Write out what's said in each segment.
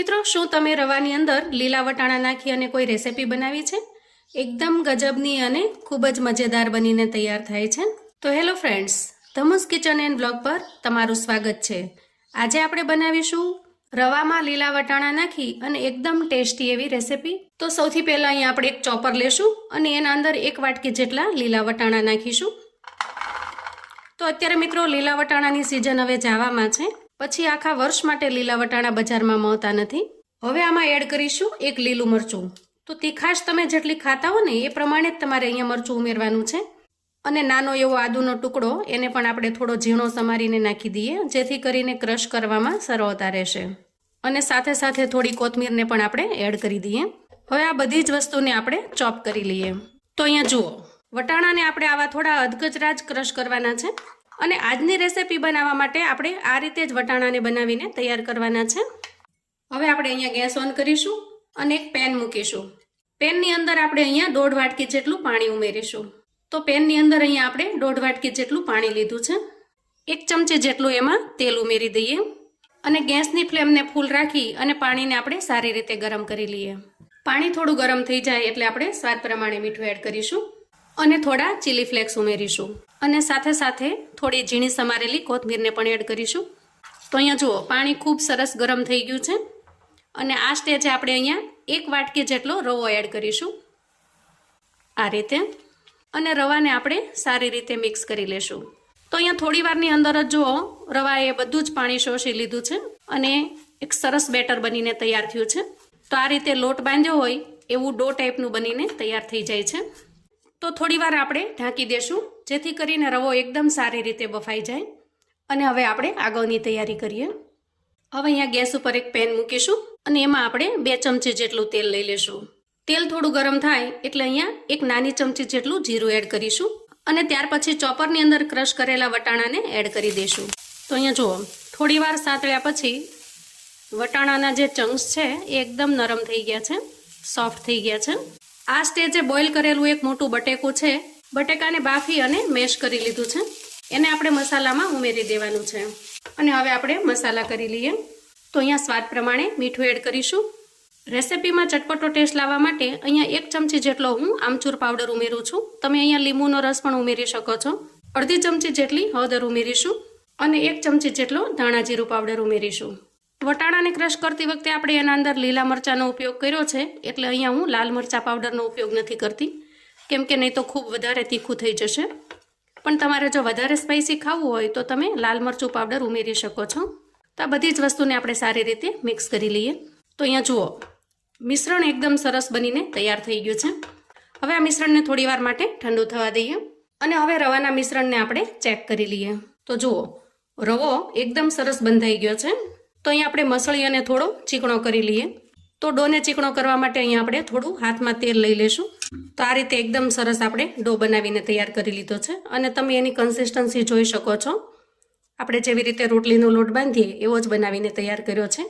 મિત્રો, શું તમે રવાની અંદર લીલા વટાણા નાખી અને કોઈ રેસેપી બનાવી છે? એકદમ ગજબની અને ખૂબ જ મજેદાર બનીને તૈયાર થાય છે. તો hello friends ધમુસ kitchen and blog પર તમારું સ્વાગત છે. આજે આપણે બનાવીશું રવામાં લીલા વટાણા નાખી અને એકદમ ટેસ્ટી એવી રેસિપી. તો સૌથી પહેલાં અહીંયા આપણે એક ચોપર લેશું અને એના અંદર એક વાટકી જેટલા લીલા વટાણા નાખીશું. તો અત્યારે મિત્રો, લીલા વટાણાની સિઝન હવે જાવામાં છે. પછી આખા વર્ષ માટે લીલા વટાણા બજારમાં મળતા નથી. હવે આમાં એડ કરીશું એક લીલું મરચું. તો તીખાશ તમે જેટલી ખાતા હો ને એ પ્રમાણે જ તમારે અહીંયા મરચું ઉમેરવાનું છે. અને નાનો એવો આદુનો ટુકડો, એને પણ આપણે થોડો ઝીણો સમારીને નાખી દઈએ, જેથી કરીને ક્રશ કરવામાં સરળતા રહેશે. અને સાથે સાથે થોડી કોથમીરને પણ આપણે એડ કરી દઈએ. હવે આ બધી જ વસ્તુને આપણે ચોપ કરી લઈએ. તો અહીંયા જુઓ, વટાણાને આપણે આવા થોડા અધકચરા જ ક્રશ કરવાના છે. અને આજની રેસિપી બનાવવા માટે આપણે આ રીતે જ વટાણાને બનાવીને તૈયાર કરવાના છે. હવે આપણે અહીંયા ગેસ ઓન કરીશું અને એક પેન મૂકીશું. પેનની અંદર આપણે અહીંયા દોઢ વાટકી જેટલું પાણી ઉમેરીશું. તો પેનની અંદર અહીંયા આપણે દોઢ વાટકી જેટલું પાણી લીધું છે. એક ચમચી જેટલું એમાં તેલ ઉમેરી દઈએ અને ગેસની ફ્લેમને ફૂલ રાખી અને પાણીને આપણે સારી રીતે ગરમ કરી લઈએ. પાણી થોડું ગરમ થઈ જાય એટલે આપણે સ્વાદ પ્રમાણે મીઠું એડ કરીશું. અને થોડા ચીલી ફ્લેક્સ ઉમેરીશું. અને સાથે સાથે થોડી ઝીણી સમારેલી કોથમીરને પણ એડ કરીશું. તો અહીંયા જુઓ, પાણી ખૂબ સરસ ગરમ થઈ ગયું છે. અને આ સ્ટેજે આપણે અહીંયા એક વાટકી જેટલો રવો એડ કરીશું. આ રીતે. અને રવાને આપણે સારી રીતે મિક્સ કરી લેશું. તો અહીંયા થોડી વારની અંદર જ જુઓ, રવાએ બધું જ પાણી શોષી લીધું છે અને એક સરસ બેટર બનીને તૈયાર થયું છે. તો આ રીતે લોટ બાંધ્યો હોય, એવું ડો ટાઈપનું બનીને તૈયાર થઈ જાય છે. તો થોડી વાર આપણે ઢાંકી દેશું, જેથી કરીને રવો એકદમ સારી રીતે બફાઈ જાય. અને હવે આપણે આગળની તૈયારી કરીએ. હવે અહીંયા ગેસ ઉપર એક પેન મૂકીશું અને એમાં આપણે બે ચમચી જેટલું તેલ લઈ લેશું. તેલ થોડું ગરમ થાય એટલે અહીંયા એક નાની ચમચી જેટલું જીરું એડ કરીશું અને ત્યાર પછી ચોપરની અંદર ક્રશ કરેલા વટાણાને એડ કરી દઈશું. તો અહીંયા જુઓ, થોડીવાર સાતળ્યા પછી વટાણાના જે ચંક્સ છે એ એકદમ નરમ થઈ ગયા છે, સોફ્ટ થઈ ગયા છે. આ સ્ટેજે બોઇલ કરેલું એક મોટું બટેકું છે. બટેકાને બાફી અને મેશ કરી લીધું છે. એને આપણે મસાલામાં ઉમેરી દેવાનું છે. અને હવે આપણે મસાલા કરી લઈએ. તો અહીંયા સ્વાદ પ્રમાણે મીઠું એડ કરીશું. રેસિપીમાં ચટપટો ટેસ્ટ લાવવા માટે અહીંયા એક ચમચી જેટલો હું આમચૂર પાવડર ઉમેરું છું. તમે અહીંયા લીંબુનો રસ પણ ઉમેરી શકો છો. અડધી ચમચી જેટલી હળદર ઉમેરીશું. અને એક ચમચી જેટલો ધાણા જીરું પાવડર ઉમેરીશું. વટાણાને ક્રશ કરતી વખતે આપણે એના અંદર લીલા મરચાંનો ઉપયોગ કર્યો છે. એટલે અહીંયા હું લાલ મરચાં પાવડરનો ઉપયોગ નથી કરતી. કેમ કે નહીં તો ખૂબ વધારે તીખું થઈ જશે. પણ તમારે જો વધારે સ્પાઇસી ખાવું હોય તો તમે લાલ મરચું પાવડર ઉમેરી શકો છો. તો આ બધી જ વસ્તુને આપણે સારી રીતે મિક્સ કરી લઈએ. તો અહીંયા જુઓ, મિશ્રણ એકદમ સરસ બનીને તૈયાર થઈ ગયું છે. હવે આ મિશ્રણને થોડી વાર માટે ઠંડુ થવા દઈએ અને હવે રવાના મિશ્રણને આપણે ચેક કરી લઈએ. તો જુઓ, રવો એકદમ સરસ બંધાઈ ગયો છે. તો અહીંયા આપણે મસળી અને થોડો ચીકણો કરી લઈએ. તો ડોને ચીકણો કરવા માટે અહીંયા આપણે થોડું હાથમાં તેલ લઈ લેશું. તો આ રીતે એકદમ સરસ આપણે ડો બનાવીને તૈયાર કરી લીધો છે. અને તમે એની કન્સિસ્ટન્સી જોઈ શકો છો. આપણે જેવી રીતે રોટલીનો લોટ બાંધીએ, એવો જ બનાવીને તૈયાર કર્યો છે.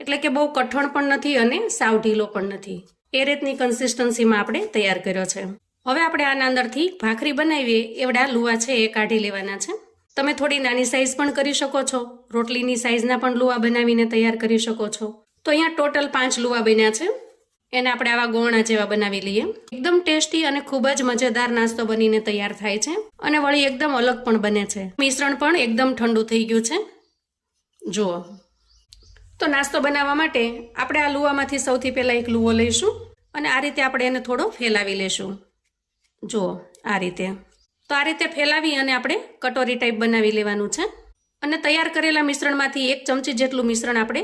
એટલે કે બહુ કઠણ પણ નથી અને સાવ ઢીલો પણ નથી. એ રીતની કન્સિસ્ટન્સીમાં આપણે તૈયાર કર્યો છે. હવે આપણે આના અંદરથી ભાખરી બનાવીએ. એવડા લુવા છે, એ કાઢી લેવાના છે. તમે થોડી નાની સાઇઝ પણ કરી શકો છો. રોટલીની સાઇઝના પણ લુવા બનાવીને તૈયાર કરી શકો છો. તો અહીંયા ટોટલ પાંચ લુવા બન્યા છે. એને આપણે આવા ગોળણા જેવા બનાવી લઈએ. એકદમ ટેસ્ટી અને ખૂબ જ મજેદાર નાસ્તો બનીને તૈયાર થાય છે. અને વળી એકદમ અલગ પણ બને છે. મિશ્રણ પણ એકદમ ઠંડુ થઈ ગયું છે. જુઓ. તો નાસ્તો બનાવવા માટે આપણે આ લુવામાંથી સૌથી પહેલાં એક લુવો લઈશું. અને આ રીતે આપણે એને થોડો ફેલાવી લેશું. જુઓ, આ રીતે. તો આ રીતે ફેલાવી અને આપણે કટોરી ટાઈપ બનાવી લેવાનું છે. અને તૈયાર કરેલા મિશ્રણમાંથી એક ચમચી જેટલું મિશ્રણ આપણે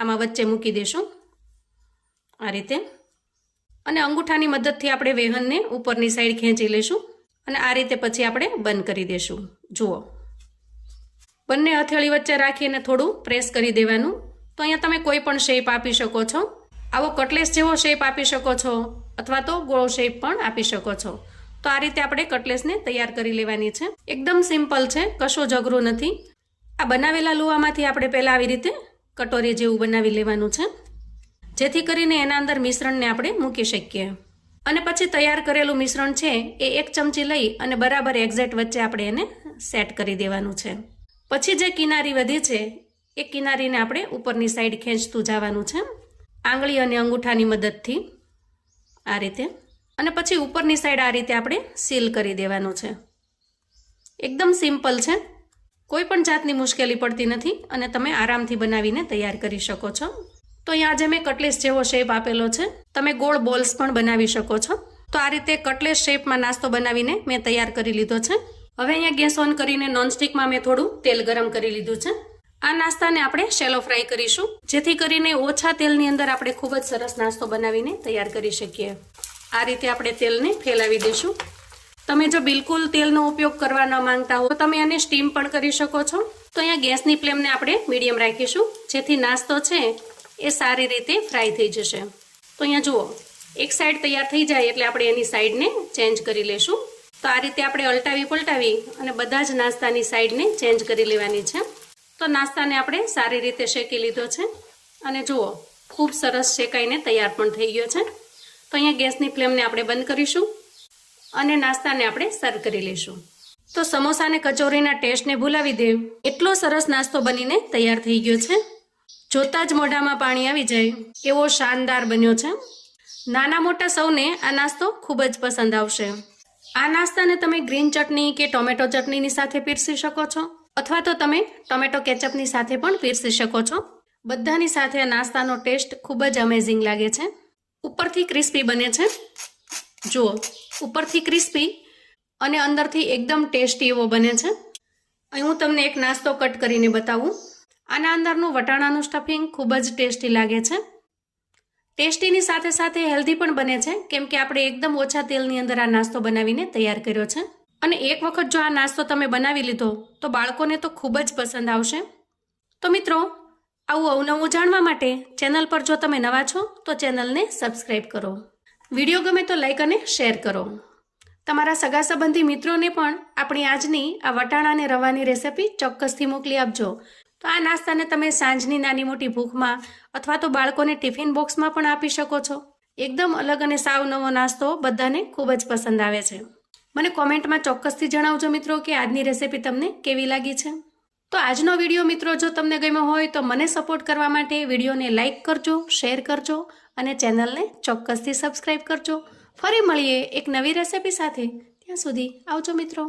આમાં વચ્ચે મૂકી દઈશું આ રીતે. અને અંગૂઠાની મદદથી આપણે વેહનને ઉપરની સાઈડ ખેંચી લઈશું અને આ રીતે પછી આપણે બંધ કરી દઈશું જુઓ. બંને હથેળી વચ્ચે રાખીને થોડું પ્રેસ કરી દેવાનું. તો અહીંયા તમે કોઈ પણ શેપ આપી શકો છો. આવો કટલેસ જેવો શેપ આપી શકો છો અથવા તો ગોળ શેપ પણ આપી શકો છો. તો આ રીતે આપણે કટલેસને તૈયાર કરી લેવાની છે. એકદમ સિમ્પલ છે, કશો જગરું નથી. આ બનાવેલા લોહામાંથી આપણે પહેલાં આવી રીતે કટોરી જેવું બનાવી લેવાનું છે. જેથી કરીને એના અંદર મિશ્રણને આપણે મૂકી શકીએ. અને પછી તૈયાર કરેલું મિશ્રણ છે એ એક ચમચી લઈ અને બરાબર એક્ઝેક્ટ વચ્ચે આપણે એને સેટ કરી દેવાનું છે. પછી જે કિનારી વધી છે, એ કિનારીને આપણે ઉપરની સાઈડ ખેંચતું જવાનું છે. આંગળી અને અંગૂઠાની મદદથી આ રીતે. અને પછી ઉપરની સાઈડ આ રીતે આપણે સીલ કરી દેવાનું છે. એકદમ સિમ્પલ છે. કોઈ પણ જાતની મુશ્કેલી પડતી નથી અને તમે આરામથી બનાવીને તૈયાર કરી શકો છો. તો અહીંયા આજે મેં કટલેસ જેવો શેપ આપેલો છે, તમે ગોળ બોલ્સ પણ બનાવી શકો છો. તો આ રીતે કટલેસ શેપમાં નાસ્તો બનાવીને મેં તૈયાર કરી લીધો છે. હવે અહીંયા ગેસ ઓન કરીને નોનસ્ટિકમાં મેં થોડું તેલ ગરમ કરી લીધું છે. આ નાસ્તાને આપણે શેલો ફ્રાય કરીશું, જેથી કરીને ઓછા તેલની અંદર આપણે ખૂબ જ સરસ નાસ્તો બનાવીને તૈયાર કરી શકીએ. આ રીતે આપણે તેલને ફેલાવી દઈશું. તમે જો બિલકુલ તેલનો ઉપયોગ કરવા ન માંગતા હો, તો તમે આને સ્ટીમ પણ કરી શકો છો. તો અહીંયા ગેસની ફ્લેમને આપણે મીડિયમ રાખીશું. જેથી નાસ્તો છે એ સારી રીતે ફ્રાય થઈ જશે. તો અહીંયા જુઓ, એક સાઈડ તૈયાર થઈ જાય એટલે આપણે એની સાઈડને ચેન્જ કરી લેશું. તો આ રીતે આપણે અલટાવી પલટાવી અને બધા જ નાસ્તાની સાઈડને ચેન્જ કરી લેવાની છે. તો નાસ્તાને આપણે સારી રીતે શેકી લીધો છે. અને જુઓ, ખૂબ સરસ શેકાઈને તૈયાર પણ થઈ ગયો છે. તો અહીંયા ગેસની ફ્લેમને આપણે બંધ કરીશું અને નાસ્તાને આપણે સર્વ કરી લઈશું. તો સમોસા અને કચોરીના ટેસ્ટને ભૂલાવી દે. એટલો સરસ નાસ્તો બનીને તૈયાર થઈ ગયો છે. જોતાં જ મોઢામાં પાણી આવી જાય. એવો શાનદાર બન્યો છે. નાના મોટા સૌને આ નાસ્તો ખૂબ જ પસંદ આવશે. આ નાસ્તાને તમે ગ્રીન ચટણી કે ટોમેટો ચટણીની સાથે પીરસી શકો છો, અથવા તો તમે ટોમેટો કેચઅપની સાથે પણ પીરસી શકો છો. બધાની સાથે આ નાસ્તાનો ટેસ્ટ ખૂબ જ અમેઝિંગ લાગે છે. ઉપરથી ક્રિસ્પી બને છે. જુઓ, ઉપરથી ક્રિસ્પી અને અંદરથી એકદમ ટેસ્ટી એવો બને છે. અહીં હું તમને એક નાસ્તો કટ કરીને બતાવું. આના અંદરનું વટાણાનું સ્ટફિંગ ખૂબ જ ટેસ્ટી લાગે છે. ટેસ્ટીની સાથે સાથે હેલ્ધી પણ બને છે, કેમ કે આપણે એકદમ ઓછા તેલની અંદર આ નાસ્તો બનાવીને તૈયાર કર્યો છે. અને એક વખત જો આ નાસ્તો તમે બનાવી લીધો, તો બાળકોને તો ખૂબ જ પસંદ આવશે. તો મિત્રો આવું અવનવું જાણવા માટે ચેનલ પર જો તમે નવા છો, તો ચેનલને સબસ્ક્રાઈબ કરો. વીડિયો ગમે તો લાઈક અને શેર કરો. તમારા સગા સંબંધી મિત્રોને પણ આપણી આજની આ વટાણા અને રવાની રેસિપી ચોક્કસથી મોકલી આપજો. તો આ નાસ્તાને તમે સાંજની નાની મોટી ભૂખમાં અથવા તો બાળકોને ટિફિન બોક્સમાં પણ આપી શકો છો. એકદમ અલગ અને સાવ નવો નાસ્તો બધાને ખૂબ જ પસંદ આવે છે. મને કોમેન્ટમાં ચોક્કસથી જણાવજો મિત્રો કે આજની રેસિપી તમને કેવી લાગી છે. તો આજનો વીડિયો મિત્રો જો તમને ગમ્યો હોય તો મને સપોર્ટ કરવા માટે વિડીયોને લાઇક કરજો શેર કરજો અને ચેનલને ચોક્કસથી સબસ્ક્રાઈબ કરજો. ફરી મળીએ એક નવી રેસિપી સાથે. ત્યાં સુધી આવજો મિત્રો.